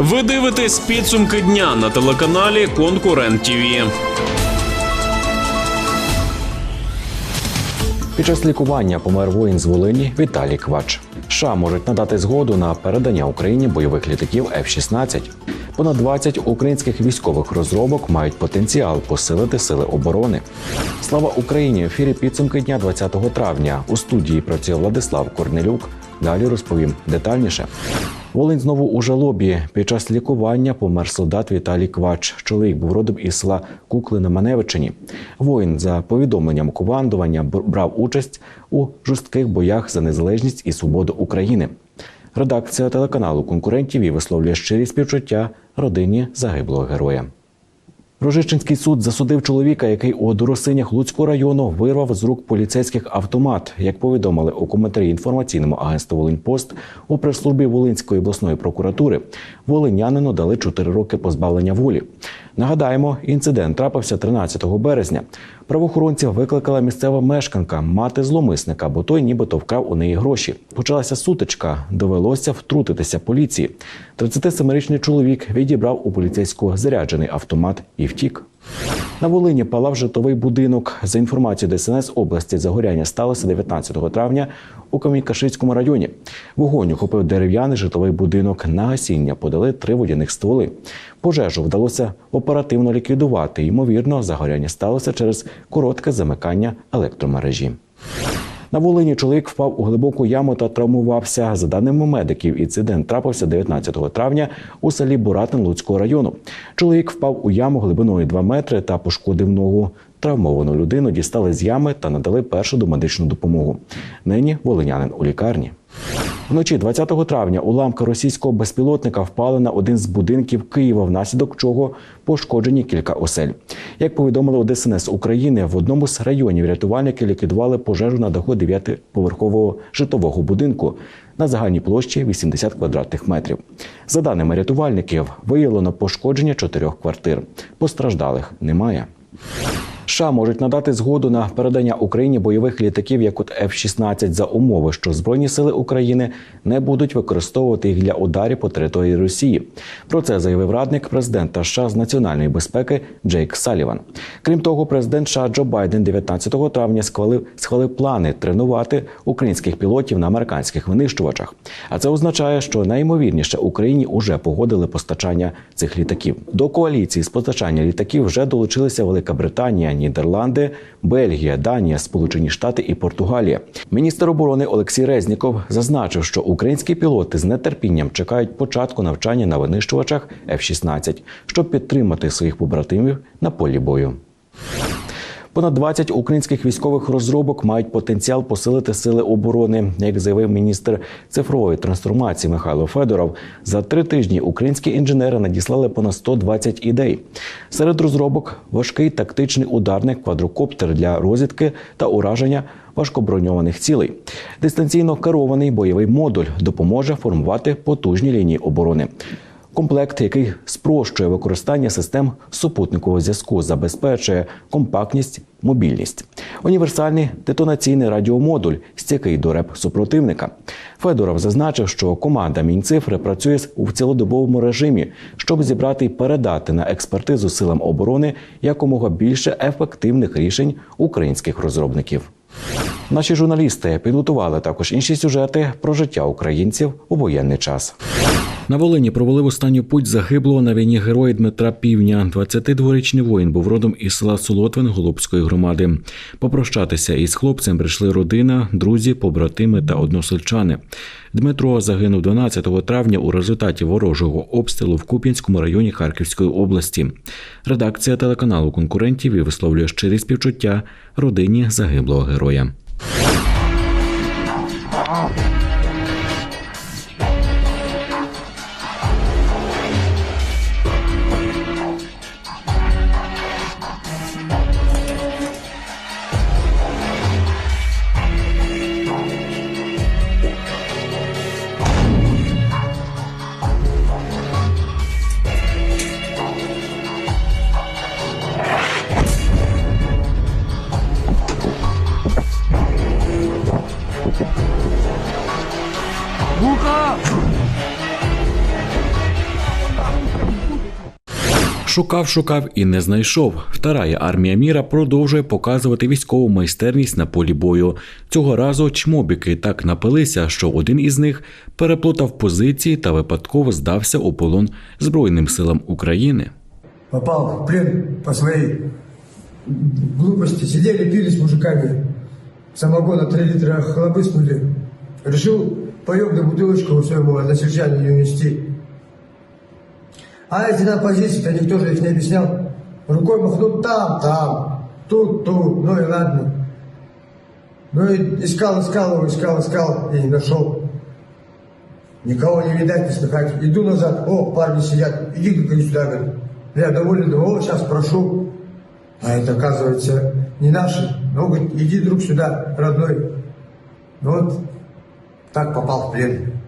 Ви дивитесь підсумки дня на телеканалі Конкурент ТІВІ. Під час лікування помер воїн з Волині Віталій Квач. США можуть надати згоду на передання Україні бойових літаків F-16. Понад 20 українських військових розробок мають потенціал посилити сили оборони. Слава Україні! В ефірі підсумки дня 20 травня. У студії працює Владислав Корнелюк. Далі розповім детальніше. Волинь знову у жалобі. Під час лікування помер солдат Віталій Квач. Чоловік був родом із села Кукли на Маневичині. Воїн, за повідомленням командування, бр- брав участь у жорстких боях за незалежність і свободу України. Редакція телеканалу конкурентів і висловлює щирі співчуття родині загиблого героя. Рожищенський суд засудив чоловіка, який у Доросинях Луцького району вирвав з рук поліцейських автомат. Як повідомили у коментарі інформаційному агентству Волиньпост у прес-службі Волинської обласної прокуратури, волинянину дали 4 роки позбавлення волі. Нагадаємо, інцидент трапився 13 березня. Правоохоронців викликала місцева мешканка, мати зломисника, бо той нібито вкрав у неї гроші. Почалася сутичка, довелося втрутитися поліції. 37-річний чоловік відібрав у поліцейського заряджений автомат і втік. На Волині палав житловий будинок. За інформацією ДСНС області, загоряння сталося 19 травня у Камінькашицькому районі. Вогонь охопив дерев'яний житловий будинок. На гасіння подали три водяних стволи. Пожежу вдалося оперативно ліквідувати. Ймовірно, загоряння сталося через коротке замикання електромережі. На Волині чоловік впав у глибоку яму та травмувався. За даними медиків, інцидент трапився 19 травня у селі Буратин Луцького району. Чоловік впав у яму глибиною 2 метри та пошкодив ногу. Травмовану людину дістали з ями та надали першу домедичну допомогу. Нині волинянин у лікарні. Вночі 20 травня уламки російського безпілотника впали на один з будинків Києва, внаслідок чого пошкоджені кілька осель. Як повідомили у ДСНС України, в одному з районів рятувальники ліквідували пожежу на даху 9-поверхового житлового будинку на загальній площі 80 квадратних метрів. За даними рятувальників, виявлено пошкодження чотирьох квартир. Постраждалих немає. США можуть надати згоду на передання Україні бойових літаків як от F-16 за умови, що збройні сили України не будуть використовувати їх для ударів по території Росії. Про це заявив радник президента США з національної безпеки Джейк Саліван. Крім того, президент США Джо Байден 19 травня схвалив схвалив плани тренувати українських пілотів на американських винищувачах. А це означає, що найімовірніше Україні уже погодили постачання цих літаків. До коаліції з постачання літаків вже долучилися Велика Британія, Нідерланди, Бельгія, Данія, Сполучені Штати і Португалія. Міністр оборони Олексій Резніков зазначив, що українські пілоти з нетерпінням чекають початку навчання на винищувачах F-16, щоб підтримати своїх побратимів на полі бою. Понад 20 українських військових розробок мають потенціал посилити сили оборони, як заявив міністр цифрової трансформації Михайло Федоров. За три тижні українські інженери надіслали понад 120 ідей. Серед розробок важкий тактичний ударник квадрокоптер для розвідки та ураження важкоброньованих цілей. Дистанційно керований бойовий модуль допоможе формувати потужні лінії оборони. Комплект, який спрощує використання систем супутникового зв'язку, забезпечує компактність, мобільність, універсальний детонаційний радіомодуль, стійкий до реп супротивника. Федоров зазначив, що команда Мінцифри працює у цілодобовому режимі, щоб зібрати і передати на експертизу силам оборони якомога більше ефективних рішень українських розробників. Наші журналісти підготували також інші сюжети про життя українців у воєнний час. На Волині провели в останню путь загиблого на війні героя Дмитра Півня. 22-річний воїн був родом із села Солотвин Голубської громади. Попрощатися із хлопцем прийшли родина, друзі, побратими та односельчани. Дмитро загинув 12 травня у результаті ворожого обстрілу в Куп'янському районі Харківської області. Редакція телеканалу конкурентів і висловлює щирі співчуття родині загиблого героя. Шукав, шукав і не знайшов. Вторая армія міра продовжує показувати військову майстерність на полі бою. Цього разу чмобіки так напилися, що один із них переплутав позиції та випадково здався у полон Збройним силам України. попал в плен по своей глупости. Сидели, пили с мужиками. Самогона 3 литра хлобыснули. Решил поем до бутылочку своему односельчане не унести. А эти на позиции-то никто же их не объяснял. Рукой махнул там, там, тут, тут, ну и ладно. Ну и искал, искал его, искал, искал и не нашел. Никого не видать, не слыхать. Иду назад, о, парни сидят, иди говорю, сюда, говорю. Я доволен, думаю, о, сейчас прошу. А это, оказывается, не наши. Ну, говорит, иди, друг, сюда, родной. Ну вот, так попал в плен.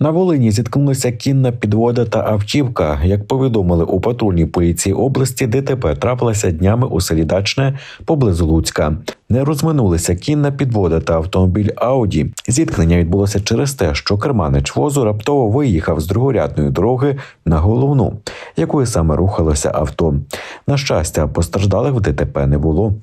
На Волині зіткнулися кінна підвода та автівка. Як повідомили у патрульній поліції області, ДТП трапилося днями у селі Дачне поблизу Луцька. Не розминулися кінна підвода та автомобіль Ауді. Зіткнення відбулося через те, що керманич возу раптово виїхав з другорядної дороги на головну, якою саме рухалося авто. На щастя, постраждалих в ДТП не було.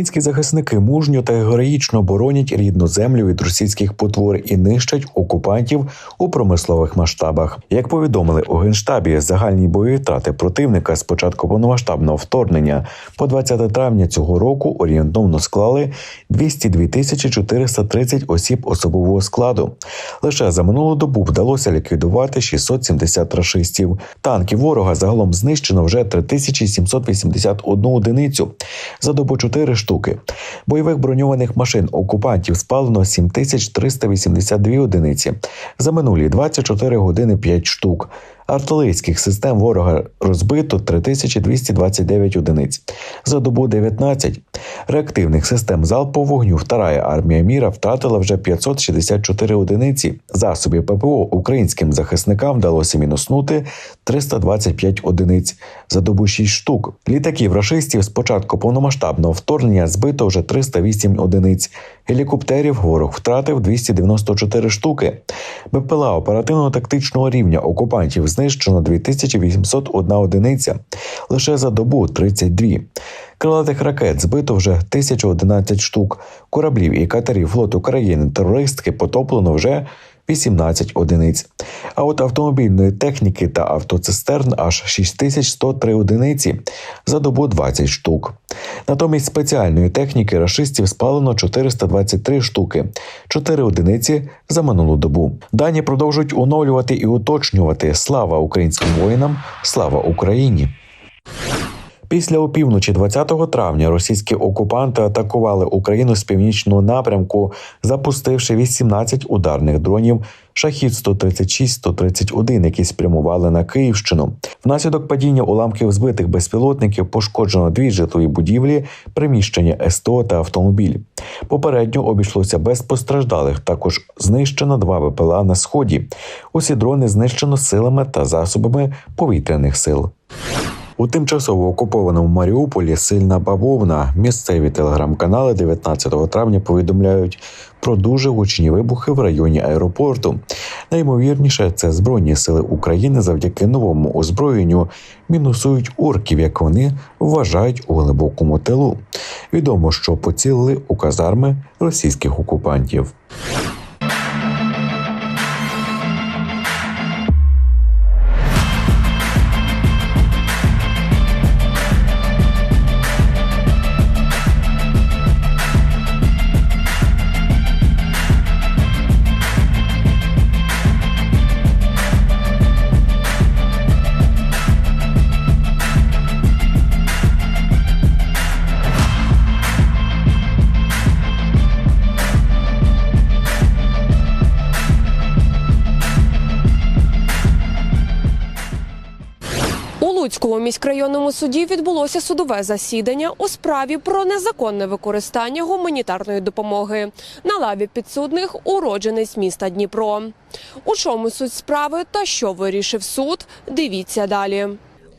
Українські захисники мужньо та героїчно боронять рідну землю від російських потвор і нищать окупантів у промислових масштабах. Як повідомили у генштабі, загальні бойові втрати противника з початку повномасштабного вторгнення по 20 травня цього року орієнтовно склали 202 тисячі 430 осіб особового складу. Лише за минулу добу вдалося ліквідувати 670 рашистів. Танків ворога загалом знищено вже 3781 одиницю. За добу 4 штуки. Бойових броньованих машин окупантів спалено 7382 одиниці. За минулі 24 години 5 штук. Артилерійських систем ворога розбито 3229 одиниць. За добу 19. Реактивних систем залпового вогню Вторая армія міра втратила вже 564 одиниці. Засобів ППО українським захисникам вдалося мінуснути 325 одиниць. За добу 6 штук. Літаків рашистів з початку повномасштабного вторгнення збито вже 308 одиниць. Гелікоптерів ворог втратив 294 штуки. БПЛА оперативно-тактичного рівня окупантів знищено 2801 одиниця. Лише за добу 32. Крилатих ракет збито вже 1011 штук. Кораблів і катерів флоту країни терористки потоплено вже 18 одиниць. А от автомобільної техніки та автоцистерн аж 6103 одиниці за добу 20 штук. Натомість спеціальної техніки рашистів спалено 423 штуки, 4 одиниці за минулу добу. Дані продовжують оновлювати і уточнювати слава українським воїнам, слава Україні. Після опівночі 20 травня російські окупанти атакували Україну з північного напрямку, запустивши 18 ударних дронів шахід 136-131, які спрямували на Київщину. Внаслідок падіння уламків збитих безпілотників пошкоджено дві житлові будівлі, приміщення СТО та автомобіль. Попередньо обійшлося без постраждалих. Також знищено два БПЛА на сході. Усі дрони знищено силами та засобами повітряних сил. У тимчасово окупованому Маріуполі сильна бавовна. Місцеві телеграм-канали 19 травня повідомляють про дуже гучні вибухи в районі аеропорту. Найімовірніше, це збройні сили України завдяки новому озброєнню мінусують орків, як вони вважають у глибокому тилу. Відомо, що поцілили у казарми російських окупантів. Суді відбулося судове засідання у справі про незаконне використання гуманітарної допомоги на лаві підсудних уродженець міста Дніпро. У чому суть справи та що вирішив суд? Дивіться далі.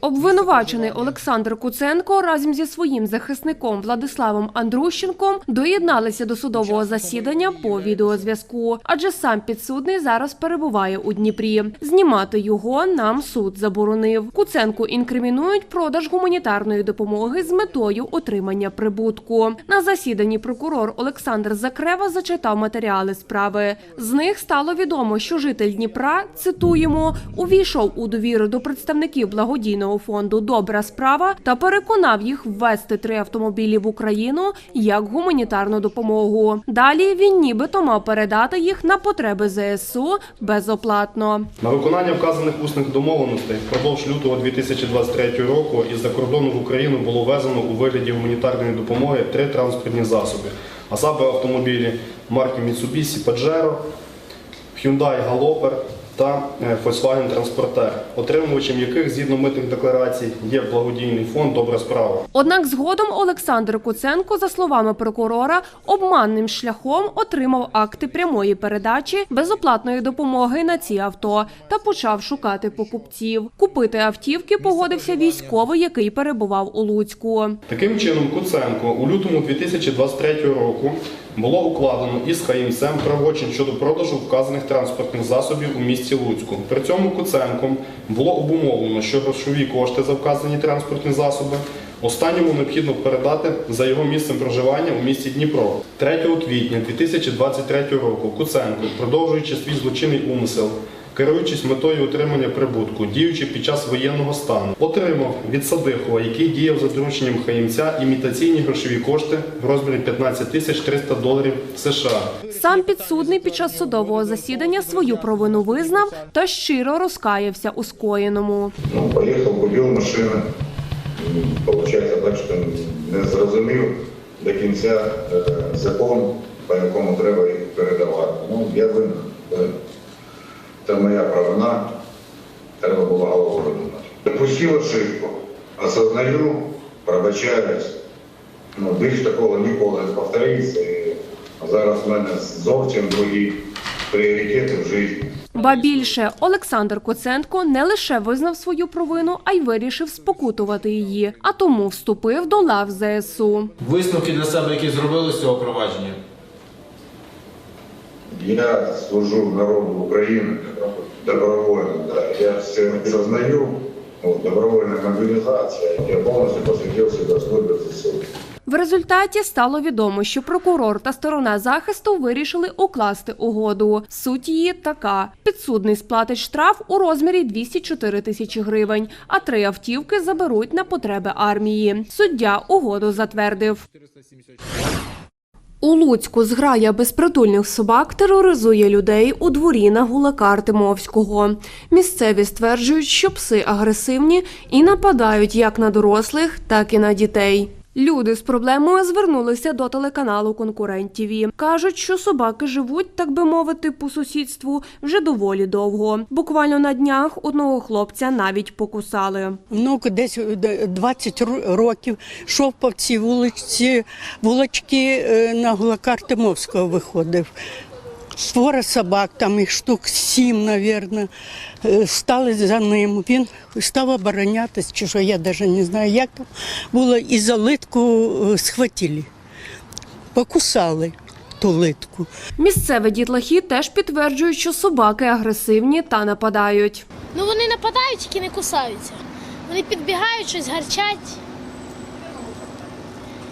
Обвинувачений Олександр Куценко разом зі своїм захисником Владиславом Андрущенком доєдналися до судового засідання по відеозв'язку, адже сам підсудний зараз перебуває у Дніпрі. Знімати його нам суд заборонив. Куценку інкримінують продаж гуманітарної допомоги з метою отримання прибутку. На засіданні прокурор Олександр Закрева зачитав матеріали справи. З них стало відомо, що житель Дніпра цитуємо увійшов у довіру до представників благодійного фонду Добра справа та переконав їх ввести три автомобілі в Україну як гуманітарну допомогу. Далі він нібито мав передати їх на потреби ЗСУ безоплатно. На виконання вказаних усних домовленостей впродовж лютого 2023 року із-за кордону в Україну було ввезено у вигляді гуманітарної допомоги три транспортні засоби, а саме автомобілі марки Mitsubishi Pajero, Hyundai Galloper та е, Volkswagen Transporter, отримувачем яких згідно митних декларацій є благодійний фонд Добра справа. Однак згодом Олександр Куценко, за словами прокурора, обманним шляхом отримав акти прямої передачі безоплатної допомоги на ці авто та почав шукати покупців. Купити автівки погодився військовий, який перебував у Луцьку. Таким чином, Куценко у лютому 2023 року було укладено із Хаїмцем правочин щодо продажу вказаних транспортних засобів у місті Луцьку. При цьому Куценком було обумовлено, що грошові кошти за вказані транспортні засоби останньому необхідно передати за його місцем проживання у місті Дніпро. 3 квітня 2023 року Куценко, продовжуючи свій злочинний умисел, керуючись метою отримання прибутку, діючи під час воєнного стану, отримав від Садихова, який діяв за дорученням Хаїмця, імітаційні грошові кошти в розмірі 15 тисяч 300 доларів США. Сам підсудний під час судового засідання свою провину визнав та щиро розкаявся у скоєному. Ну, поїхав, купив машину. Получається, так, що не зрозумів до кінця е, закон, по якому треба їх передавати. Ну, я винен. Це моя провина, треба було головою думати. Допустив ошибку, осознаю, пробачаюсь. Ну, більш такого ніколи не повториться. І зараз в мене зовсім другі пріоритети в житті. Ба більше Олександр Коценко не лише визнав свою провину, а й вирішив спокутувати її, а тому вступив до лав ЗСУ. Висновки для себе, які зробили з цього провадження. Я служу народу України добровольно. Да. Я все сознаю, вот, добровольная мобилизация. Я полностью посвятил себя службе ЗСУ. В результаті стало відомо, що прокурор та сторона захисту вирішили укласти угоду. Суть її така: підсудний сплатить штраф у розмірі 204 тисячі гривень, а три автівки заберуть на потреби армії. Суддя угоду затвердив. У Луцьку зграя безпритульних собак тероризує людей у дворі на гулака Артемовського. Місцеві стверджують, що пси агресивні і нападають як на дорослих, так і на дітей. Люди з проблемою звернулися до телеканалу Конкурент ТІВІ. Кажуть, що собаки живуть, так би мовити, по сусідству вже доволі довго. Буквально на днях одного хлопця навіть покусали. Внук десь е, 20 років йшов по цій вулиці, вулички е, на Гулака Артемовського виходив. Свора собак, там їх штук сім, мабуть, стали за ним. Він став оборонятись, чи що я навіть не знаю, як там було, і за литку е, схватили, покусали ту литку. Місцеві дітлахи теж підтверджують, що собаки агресивні та нападають. Ну вони нападають, тільки не кусаються. Вони підбігають, щось гарчать.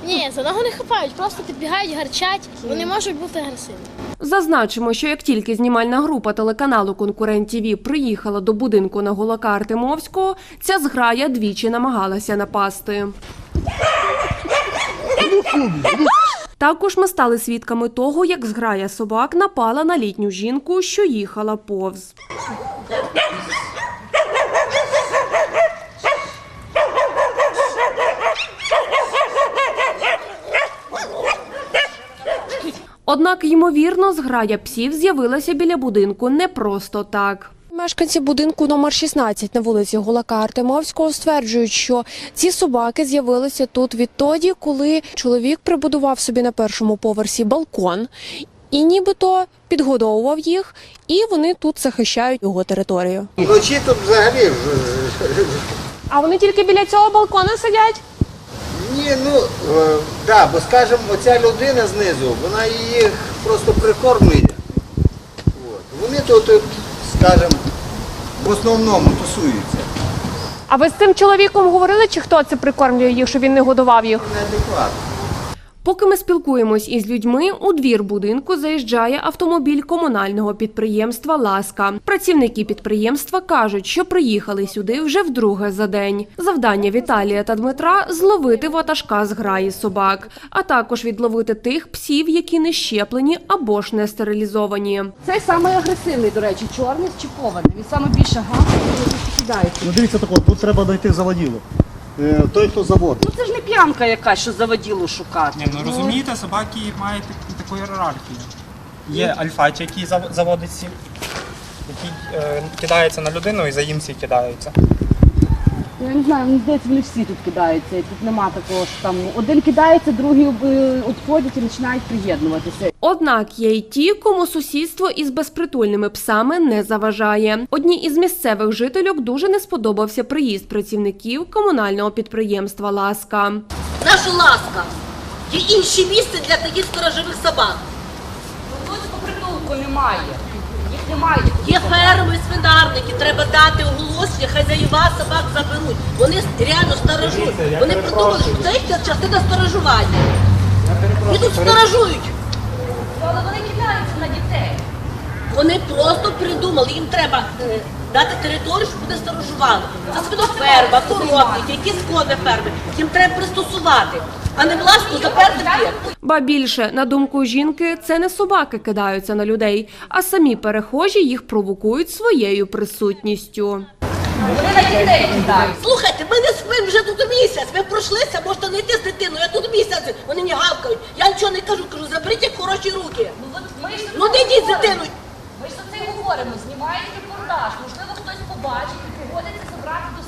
Ні, за ногу не хапають, просто підбігають, гарчать. Вони можуть бути агресивні. Зазначимо, що як тільки знімальна група телеканалу Конкурент ТІВІ приїхала до будинку на Гулака Артемовського, ця зграя двічі намагалася напасти. Також ми стали свідками того, як зграя собак напала на літню жінку, що їхала повз. Однак, ймовірно, зграя псів з'явилася біля будинку не просто так. Мешканці будинку номер 16 на вулиці Гулака Артемовського стверджують, що ці собаки з'явилися тут відтоді, коли чоловік прибудував собі на першому поверсі балкон і нібито підгодовував їх, і вони тут захищають його територію. Вночі тут взагалі. А вони тільки біля цього балкона сидять? Ні, ну так, да, бо скажімо, оця людина знизу, вона її просто прикормлює. От. Вони тут, тут, скажімо, в основному тусуються. А ви з цим чоловіком говорили, чи хто це прикормлює їх, щоб він не годував їх? Неадекватно. Поки ми спілкуємось із людьми, у двір будинку заїжджає автомобіль комунального підприємства Ласка. Працівники підприємства кажуть, що приїхали сюди вже вдруге за день. Завдання Віталія та Дмитра зловити ватажка з граї собак, а також відловити тих псів, які не щеплені або ж не стерилізовані. Цей самий агресивний, до речі, чорний з чіпований. Він саме більше гавкає і кидається. Ну дивіться тако, тут треба знайти заводілу. Е, Той, хто заводить. Ну це ж не п'янка якась, що заводілу шукати. Ні, ну розумієте, собаки мають так- таку ієрархію. Є альфач, який зав- заводить сім, який е, кидається на людину і за їм всі кидаються. Я не знаю, мені здається, вони всі тут кидаються. І Тут нема такого, що там один кидається, другі е, відходять і починають приєднуватися. Однак є й ті, кому сусідство із безпритульними псами не заважає. Одній із місцевих жительок дуже не сподобався приїзд працівників комунального підприємства Ласка. Наша ласка. Є інші місця для таких сторожових собак. Володського притулку немає. Їх немає. Є ферми, свинарники, треба дати оголошення, хазяїва собак заберуть. Вони реально сторожують. Вони придумали, що це їхня частина сторожування. І тут сторожують. Але вони кидаються на дітей. Вони просто придумали, їм треба е, дати територію, щоб вони сторожували. Це свиноферма, коровники, якісь кони ферми. Їм треба пристосувати, а не власну заперти. Ба більше, на думку жінки, це не собаки кидаються на людей, а самі перехожі їх провокують своєю присутністю. Вони на дітей кидають. Слухайте, ми не спимо вже тут місяць. Ви пройшлися, можете не йти з дитиною. Я тут місяць, вони мені гавкають. Я нічого не кажу, кажу, заберіть їх хороші руки. Ми ж Ну не йдіть з дитиною. Ми ж за це й говоримо, знімаєте репортаж, можливо, хтось побачить і погодиться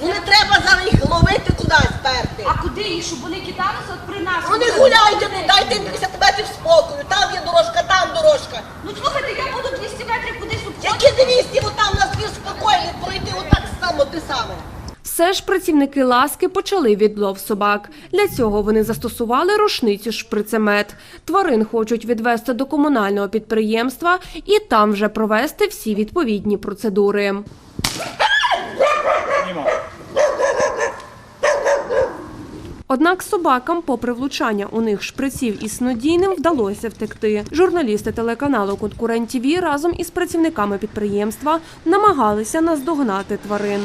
Ну не треба зараз їх ловити кудись перти. А куди їх, щоб вони кидалися от при нас? Ну не гуляйте, ну дайте їм 50 метрів спокою. Там є дорожка, там дорожка. Ну слухайте, я буду 200 метрів кудись обходити. Які 200, от там на двір спокійно пройти, отак само те саме. Все ж працівники ласки почали відлов собак. Для цього вони застосували рушницю шприцемет. Тварин хочуть відвести до комунального підприємства і там вже провести всі відповідні процедури. 今。Однак собакам, попри влучання у них шприців із снодійним, вдалося втекти. Журналісти телеканалу Конкурент ТІВІ разом із працівниками підприємства намагалися наздогнати тварин.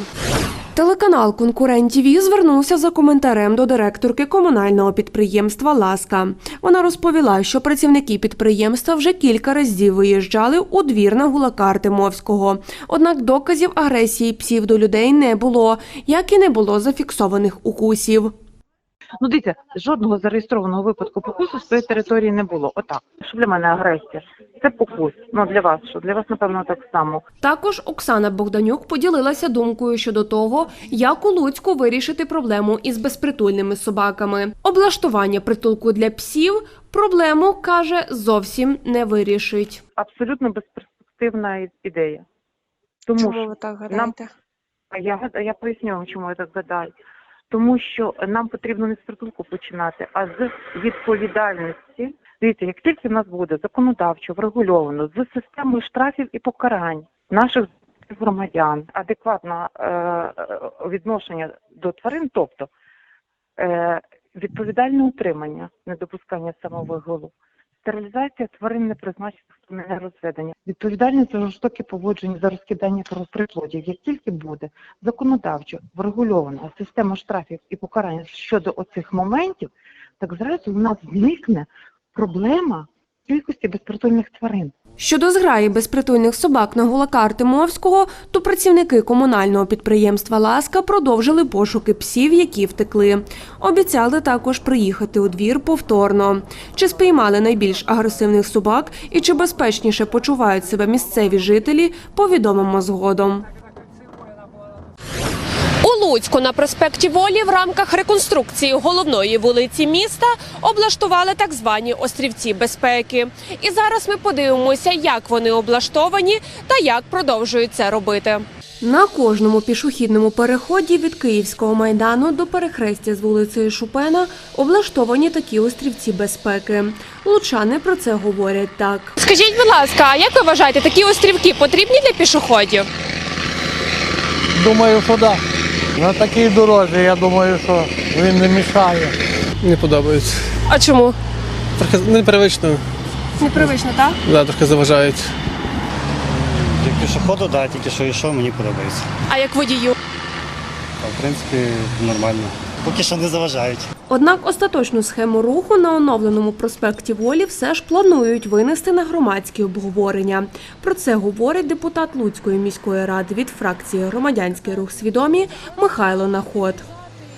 Телеканал Конкурент ТІВІ звернувся за коментарем до директорки комунального підприємства Ласка. Вона розповіла, що працівники підприємства вже кілька разів виїжджали у двір на Гулака Артемовського. Однак доказів агресії псів до людей не було, як і не було зафіксованих укусів. Ну, дивіться, жодного зареєстрованого випадку покусу з тої території не було. Отак. Що для мене агресія? Це покус. Ну для вас що? Для вас, напевно, так само. Також Оксана Богданюк поділилася думкою щодо того, як у Луцьку вирішити проблему із безпритульними собаками. Облаштування притулку для псів проблему каже зовсім не вирішить. Абсолютно безперспективна ідея. Тому Чому що ви так нам гадаєте? А Я, я поясню вам, чому я так гадаю. Тому що нам потрібно не з притулку починати, а з відповідальності. Дивіться, як тільки в нас буде законодавчо врегульовано з системою штрафів і покарань наших громадян, адекватне е, відношення до тварин, тобто е, відповідальне утримання, недопускання самовиголу, стерилізація тварин не призначена на розведення, відповідальність за жорстоке поводження за розкидання правоприплодів, Як тільки буде законодавчо врегульована система штрафів і покарань щодо оцих моментів, так зразу у нас зникне проблема кількості безпритульних тварин. Щодо зграї безпритульних собак на гулака Артемовського, то працівники комунального підприємства Ласка продовжили пошуки псів, які втекли. Обіцяли також приїхати у двір повторно. Чи спіймали найбільш агресивних собак і чи безпечніше почувають себе місцеві жителі, повідомимо згодом. У Луцьку на проспекті Волі в рамках реконструкції головної вулиці міста облаштували так звані острівці безпеки. І зараз ми подивимося, як вони облаштовані та як продовжують це робити. На кожному пішохідному переході від Київського майдану до перехрестя з вулицею Шупена облаштовані такі острівці безпеки. Лучани про це говорять так. Скажіть, будь ласка, а як ви вважаєте, такі острівки потрібні для пішоходів? Думаю, що так. На такій дорозі, я думаю, що він не мішає. Не подобається. А чому? Трохи непривично, Непривично, так? да, трохи заважають. Як пішоходу, так, тільки що йшов, мені подобається. А як водію? В принципі, нормально. Поки що не заважають. Однак остаточну схему руху на оновленому проспекті Волі все ж планують винести на громадські обговорення. Про це говорить депутат Луцької міської ради від фракції Громадянський рух свідомі Михайло Наход.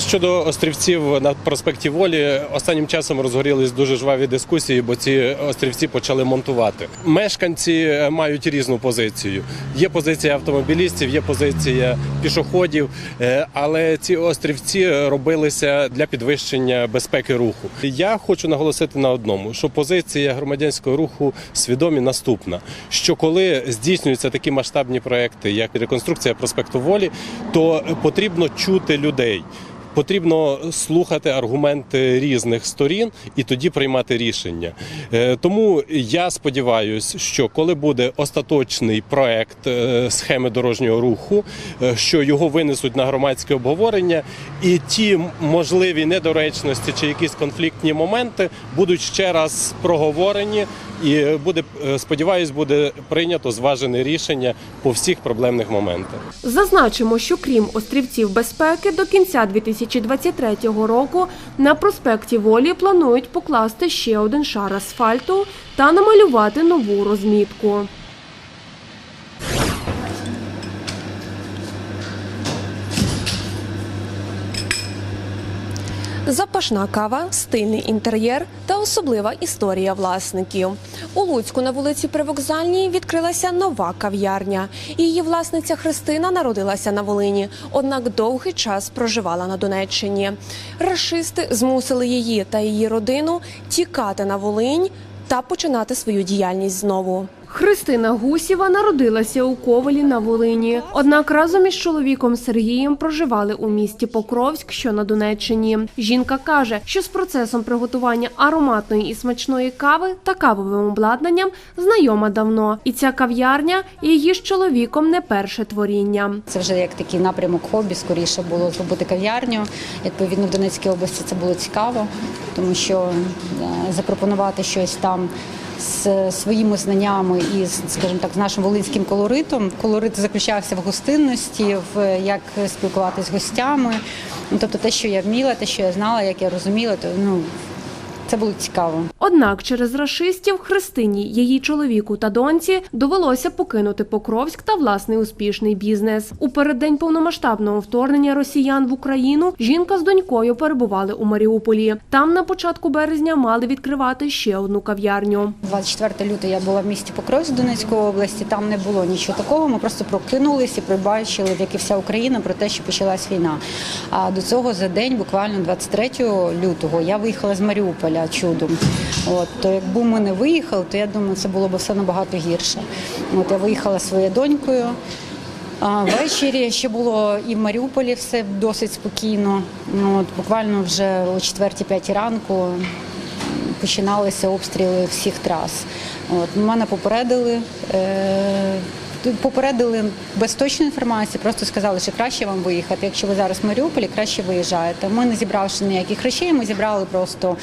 Щодо острівців на проспекті Волі, останнім часом розгорілись дуже жваві дискусії, бо ці острівці почали монтувати. Мешканці е, мають різну позицію. Є позиція автомобілістів, є позиція пішоходів, е, але ці острівці робилися для підвищення безпеки руху. Я хочу наголосити на одному, що позиція громадянського руху свідомі наступна: що коли здійснюються такі масштабні проекти, як реконструкція проспекту Волі, то потрібно чути людей. Потрібно слухати аргументи різних сторін і тоді приймати рішення. Е, Тому я сподіваюся, що коли буде остаточний проект е, схеми дорожнього руху, е, що його винесуть на громадське обговорення, і ті можливі недоречності чи якісь конфліктні моменти будуть ще раз проговорені, і буде е, сподіваюсь, буде прийнято зважене рішення по всіх проблемних моментах. Зазначимо, що крім острівців безпеки, до кінця 2023 року на проспекті Волі планують покласти ще один шар асфальту та намалювати нову розмітку. Запашна кава, стильний інтер'єр та особлива історія власників. У Луцьку на вулиці Привокзальній відкрилася нова кав'ярня. Її власниця Христина народилася на Волині, однак довгий час проживала на Донеччині. Рашисти змусили її та її родину тікати на Волинь та починати свою діяльність знову. Христина Гусєва народилася у Ковелі на Волині. Однак разом із чоловіком Сергієм проживали у місті Покровськ, що на Донеччині. Жінка каже, що з процесом приготування ароматної і смачної кави та кавовим обладнанням знайома давно. І ця кав'ярня її з чоловіком не перше творіння. Це вже як такий напрямок хобі, скоріше було зробити кав'ярню. Відповідно, в Донецькій області це було цікаво, тому що е, запропонувати щось там. З своїми знаннями і, скажімо так, з нашим волинським колоритом. Колорит заключався в гостинності, в як спілкуватися з гостями. Ну, тобто те, що я вміла, те, що я знала, як я розуміла, то ну Це було цікаво. Однак через рашистів Христині, її чоловіку та доньці довелося покинути Покровськ та власний успішний бізнес. У переддень повномасштабного вторгнення росіян в Україну жінка з донькою перебували у Маріуполі. Там на початку березня мали відкривати ще одну кав'ярню. 24 лютого я була в місті Покровськ Донецької області. Там не було нічого такого. Ми просто прокинулися і побачили, як і вся Україна, про те, що почалась війна. А до цього за день, буквально 23 лютого, я виїхала з Маріуполя чудом. От то якби ми не виїхали, то я думаю, це було б все набагато гірше. От я виїхала своєю донькою. А ввечері ще було і в Маріуполі все досить спокійно. От буквально вже о 4-5 ранку починалися обстріли всіх трас. От, мене попередили. Е- Попередили без точної інформації, просто сказали, що краще вам виїхати. Якщо ви зараз в Маріуполі, краще виїжджаєте. Ми не зібравши ніяких речей, ми зібрали просто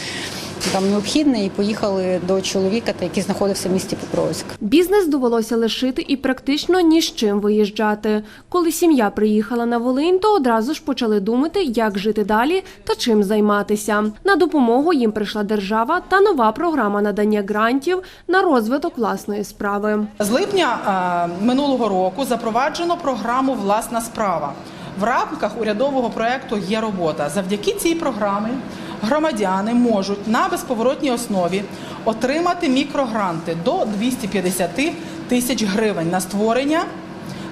там необхідне і поїхали до чоловіка, який знаходився в місті Покровськ. Бізнес довелося лишити і практично ні з чим виїжджати. Коли сім'я приїхала на Волинь, то одразу ж почали думати, як жити далі та чим займатися. На допомогу їм прийшла держава та нова програма надання грантів на розвиток власної справи. З липня минулого року запроваджено програму Власна справа. В рамках урядового проекту є робота. Завдяки цій програмі громадяни можуть на безповоротній основі отримати мікрогранти до 250 тисяч гривень на створення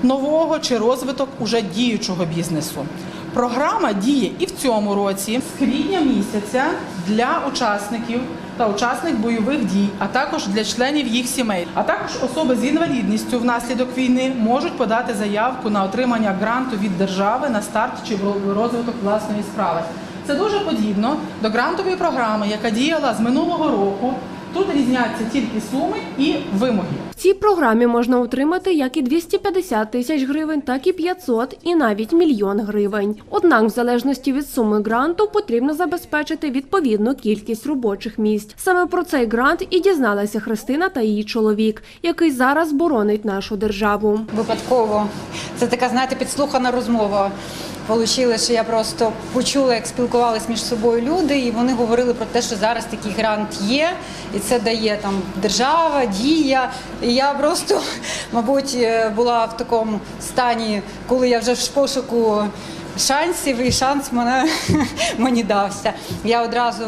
нового чи розвиток уже діючого бізнесу. Програма діє і в цьому році з квітня місяця для учасників та учасник бойових дій, а також для членів їх сімей. А також особи з інвалідністю внаслідок війни можуть подати заявку на отримання гранту від держави на старт чи розвиток власної справи. Це дуже подібно до грантової програми, яка діяла з минулого року. Тут різняться тільки суми і вимоги. Цій програмі можна отримати як і 250 тисяч гривень, так і 500 і навіть мільйон гривень. Однак, в залежності від суми гранту, потрібно забезпечити відповідну кількість робочих місць. Саме про цей грант і дізналася Христина та її чоловік, який зараз боронить нашу державу. Випадково це така, знаєте, підслухана розмова. Получило, що я просто почула, як спілкувалися між собою люди, і вони говорили про те, що зараз такий грант є, і це дає там держава, дія. І я просто, мабуть, була в такому стані, коли я вже в пошуку шансів, і шанс мене мені дався. Я одразу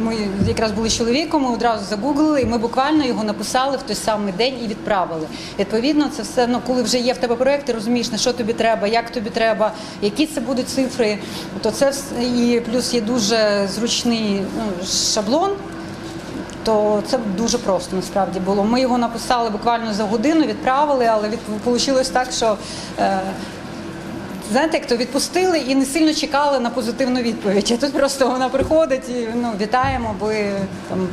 ми якраз були чоловіком, ми одразу загуглили, і ми буквально його написали в той самий день і відправили. Відповідно, це все ну, коли вже є в тебе проєкт, ти розумієш, на що тобі треба, як тобі треба, які це будуть цифри. То це вс- і плюс є дуже зручний ну, шаблон. То це дуже просто насправді було. Ми його написали буквально за годину, відправили, але від вийшло так, що е, знаєте, як то відпустили і не сильно чекали на позитивну відповідь. А тут просто вона приходить і ну вітаємо, ви там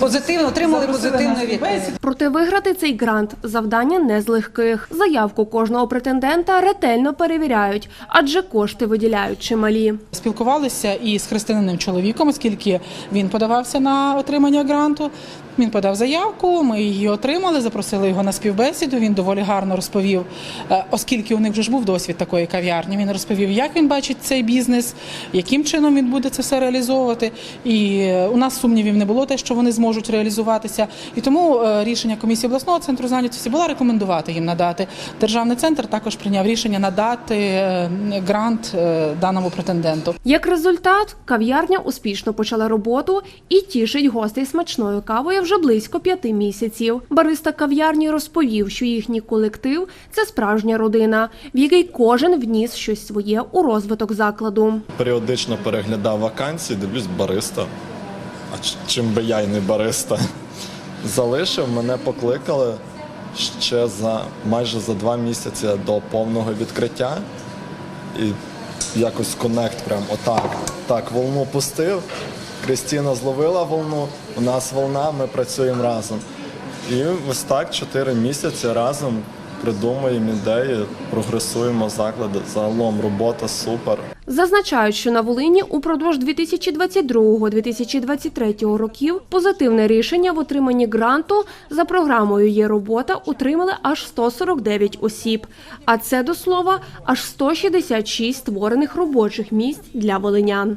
позитивно отримали позитивну відповідь. Проте виграти цей грант завдання не з легких. Заявку кожного претендента ретельно перевіряють, адже кошти виділяють чималі. Спілкувалися і з християниним чоловіком, оскільки він подавався на отримання гранту. Він подав заявку, ми її отримали, запросили його на співбесіду. Він доволі гарно розповів, е, оскільки у них вже ж був досвід такої кав'ярні. Він розповів, як він бачить цей бізнес, яким чином він буде це все реалізовувати. І е, у нас сумнівів не було те, що вони зможуть реалізуватися. І тому е, рішення комісії обласного центру зайнятості було рекомендувати їм надати. Державний центр також прийняв рішення надати грант даному претенденту. Як результат, кав'ярня успішно почала роботу і тішить гостей смачною кавою вже близько п'яти місяців. Бариста кав'ярні розповів, що їхній колектив це справжня родина, в якій кожен вніс щось своє у розвиток закладу. Періодично переглядав вакансії, дивлюсь бариста. А чим би я й не бариста? Залишив, мене покликали ще за майже за два місяці до повного відкриття. І якось коннект прям отак. Так, волну пустив. Крістіна зловила волну, у нас волна, ми працюємо разом. І ось так чотири місяці разом придумуємо ідеї, прогресуємо заклади. Загалом робота супер. Зазначають, що на Волині упродовж 2022-2023 років позитивне рішення в отриманні гранту за програмою «Є робота» отримали аж 149 осіб. А це, до слова, аж 166 створених робочих місць для волинян.